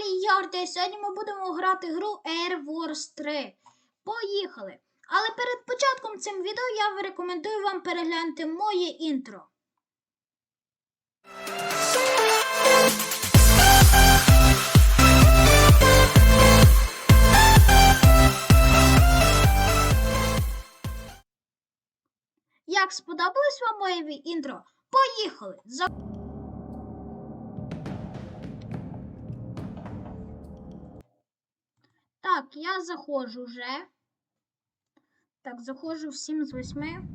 каналі Ярде. Сьогодні ми будемо грати гру Air Wars 3. Поїхали! Але перед початком цим відео я рекомендую вам переглянути моє інтро. Як сподобалось вам моє інтро? Поїхали! Так, я заходжу вже. Так, заходжу в 7 з 8.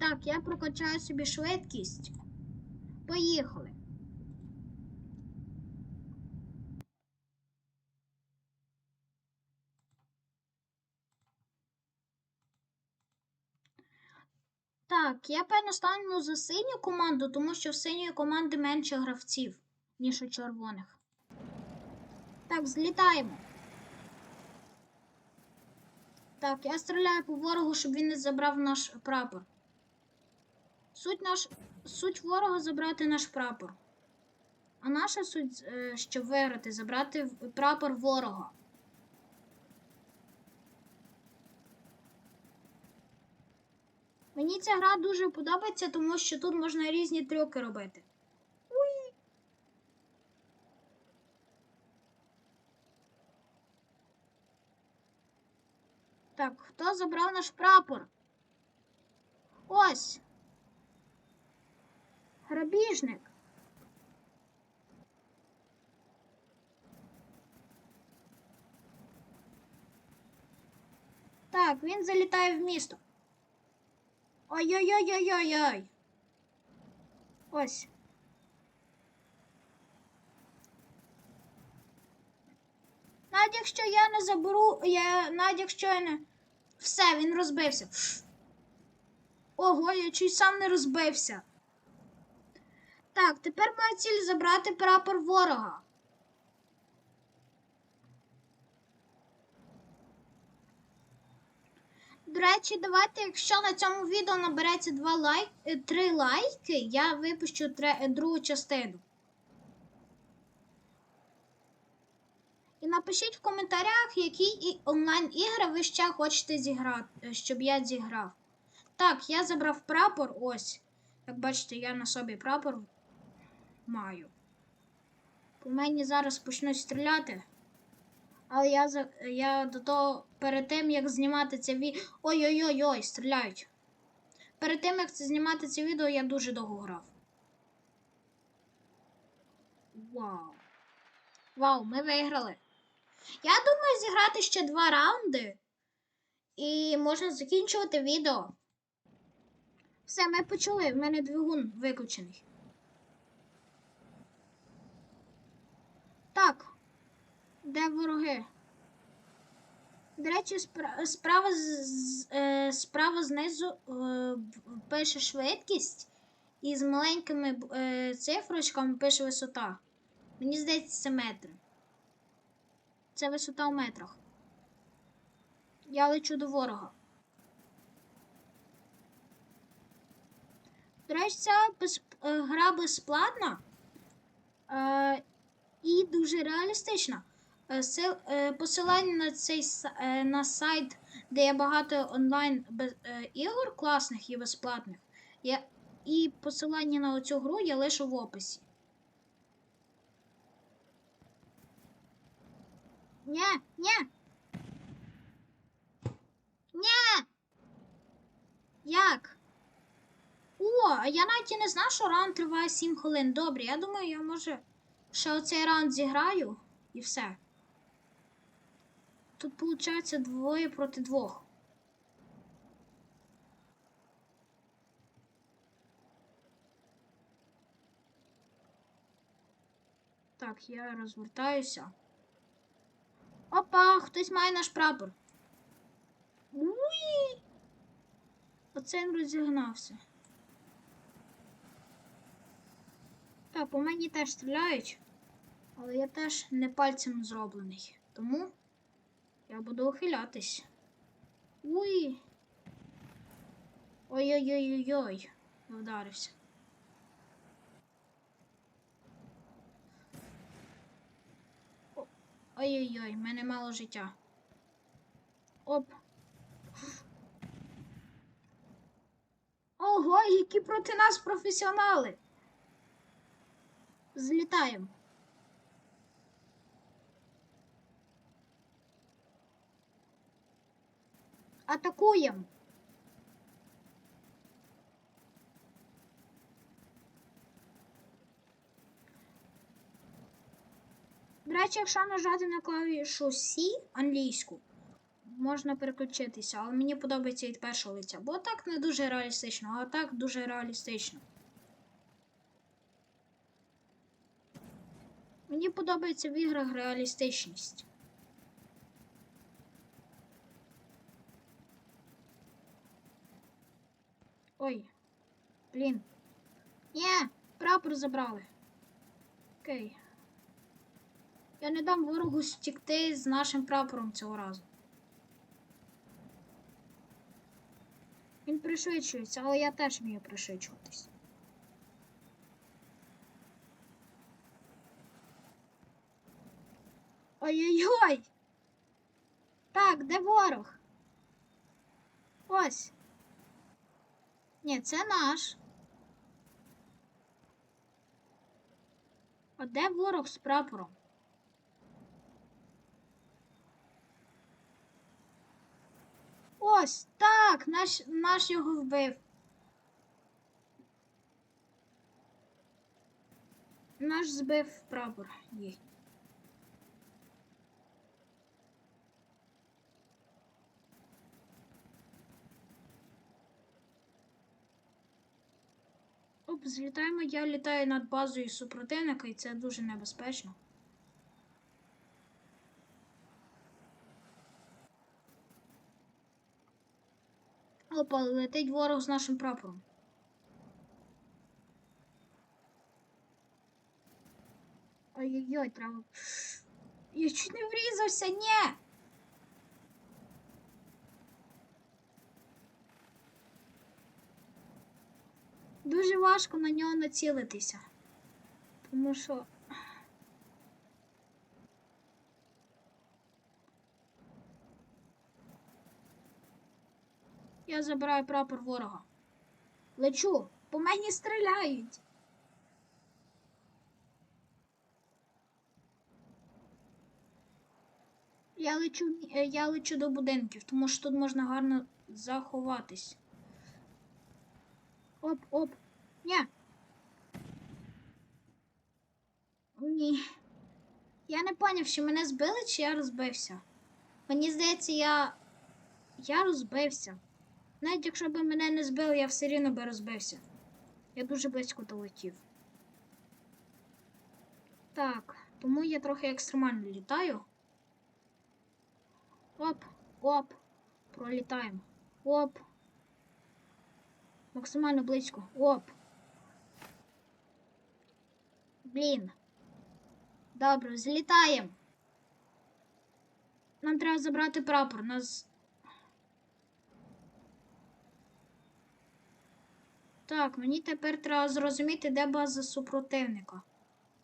Так, я прокачаю собі швидкість. Поїхали. Так, я певно стану за синю команду, тому що в синьої команди менше гравців, ніж у червоних. Так, злітаємо. Так, я стріляю по ворогу, щоб він не забрав наш прапор. Суть, наш... суть ворога забрати наш прапор. А наша суть, е, щоб виграти, забрати прапор ворога. Мені ця гра дуже подобається, тому що тут можна різні трюки робити. Так, хто забрав наш прапор? Ось. Грабіжник. Так, він залітає в місто. Ой-ой-ой-ой-ой-ой. Ось. Навіть якщо я не заберу, я навіть якщо я не. Все, він розбився. Ого, я чуть сам не розбився. Так, тепер моя ціль забрати прапор ворога. До речі, давайте, якщо на цьому відео набереться 2 лайк, 3 лайки, я випущу тре- другу частину. І напишіть в коментарях, які онлайн-ігри ви ще хочете зіграти, щоб я зіграв. Так, я забрав прапор, ось. Як бачите, я на собі прапор маю. По мені зараз почнуть стріляти. Але я я до того перед тим, як знімати це відео. Ой-ой-ой, стріляють. Перед тим, як це знімати це відео, я дуже довго грав. Вау. Вау, ми виграли. Я думаю зіграти ще два раунди. І можна закінчувати відео. Все, ми почали. В мене двигун виключений. Так. Де вороги? До речі, спра- справа, з- е, справа знизу е, пише швидкість, і з маленькими е, цифрочками пише висота. Мені здається, це метри. Це висота у метрах. Я лечу до ворога. До речі, ця е, гра безплатна е, і дуже реалістична. Е, е, посилання на цей на сайт, де є багато онлайн ігор класних і безплатних. Я, і посилання на цю гру я лишу в описі. Ні, ні. Ні. Як? О, а я навіть не знав, що раунд триває 7 хвилин. Добре, я думаю, я може ще оцей раунд зіграю і все. Тут виходить двоє проти двох. Так, я розвертаюся. Опа, хтось має наш прапор. Уї! Оце він розігнався. Так, по мені теж стріляють, але я теж не пальцем зроблений. Тому я буду ухилятись. Уй! Ой-ой-ой-ой-ой. Вдарився. Ой-ой-ой, в мене мало життя. Оп. Ого, які проти нас професіонали. Злітаємо. Атакуємо. До речі, якщо нажати на клавішу C англійську, можна переключитися, але мені подобається від першого лиця, бо так не дуже реалістично, а так дуже реалістично. Мені подобається в іграх реалістичність. Ой. Блін. Ні, прапор забрали. Окей. Я не дам ворогу стікти з нашим прапором цього разу. Він пришвидшується, але я теж вмію пришвидшуватись. Ой-ой-ой! Так, де ворог? Ось. Ні, це наш. А де ворог з прапором? Ось так, наш, наш його вбив. Наш збив прапор їх. Оп, злітаємо. Я літаю над базою супротивника, і це дуже небезпечно. Опа, летить ворог з нашим прапором. Ой-ой-ой, треба. Я чуть не врізався, ні! Дуже важко на нього націлитися. Тому що. Я забираю прапор ворога. Лечу, по мені стріляють. Я лечу, е, я лечу до будинків, тому що тут можна гарно заховатись. Оп, оп. Ні. Ні. Я не поняв, чи мене збили, чи я розбився. Мені здається, я. Я розбився. Навіть якщо б мене не збили, я все рівно би розбився. Я дуже близько долетів. Так, тому я трохи екстремально літаю. Оп, оп. Пролітаємо. Оп. Максимально близько. Оп. Блін. Добре, злітаємо. Нам треба забрати прапор. Нас. Так, мені тепер треба зрозуміти, де база супротивника.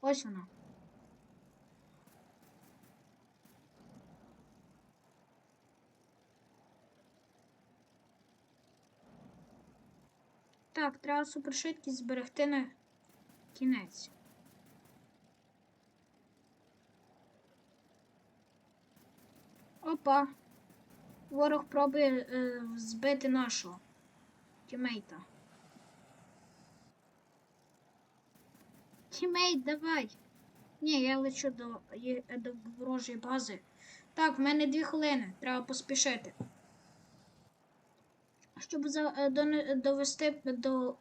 Ось вона. Так, треба супершвидкість зберегти на кінець. Опа. Ворог пробує е, збити нашого тімейта. Тімейт, давай. Ні, я лечу до, до ворожої бази. Так, в мене дві хвилини. Треба поспішити. Щоб за, е, доне- довести до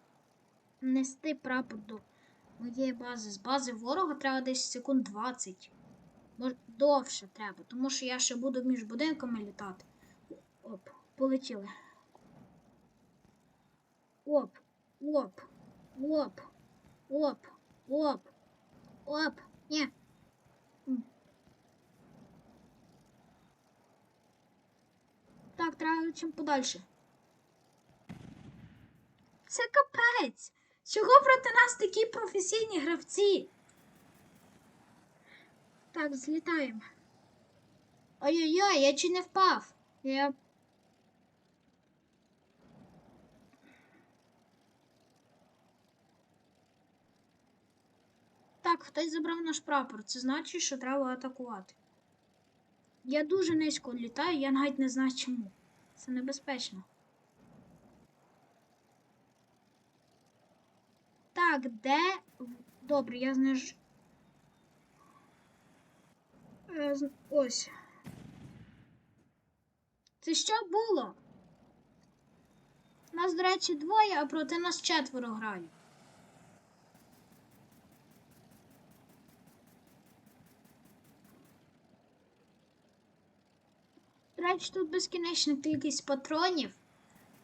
нести прапор до моєї бази. З бази ворога треба десь секунд 20. Може, довше треба, тому що я ще буду між будинками літати. Оп, полетіли. Оп, оп, оп, оп, оп, оп. Ні. Так, треба чим подальше. Це капець. Чого проти нас такі професійні гравці? Так, злітаємо. Ой-ой-ой, я чи не впав. Я. Так, хтось забрав наш прапор. Це значить, що треба атакувати. Я дуже низько літаю, я навіть не знаю чому. Це небезпечно. Так, де. Добре, я зниж. Е, Ось. Це що було? Нас, до речі, двоє, а проти нас четверо грають. Речі, тут безкінечна кількість патронів.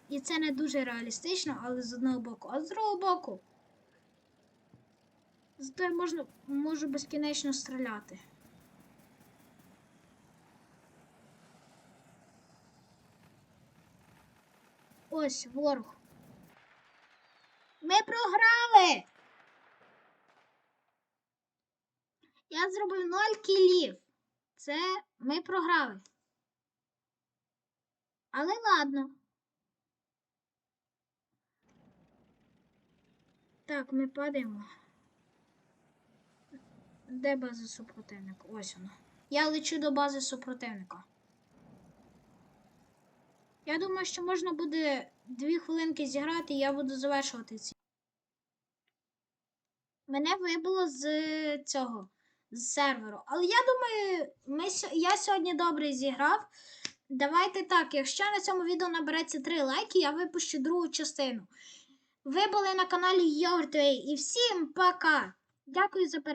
І це не дуже реалістично, але з одного боку. А з другого боку. Зато я можна, можу безкінечно стріляти. Ось ворог. Ми програли. Я зробив 0 кілів. Це ми програли. Але ладно. Так, ми падаємо. Де база супротивника? Ось вона. Я лечу до бази супротивника. Я думаю, що можна буде дві хвилинки зіграти, і я буду завершувати ці. Мене вибило з цього з серверу. Але я думаю, ми, я сьогодні добре зіграв. Давайте так, якщо на цьому відео набереться 3 лайки, я випущу другу частину. Ви були на каналі Йогуртвей і всім пока! Дякую за перегляд.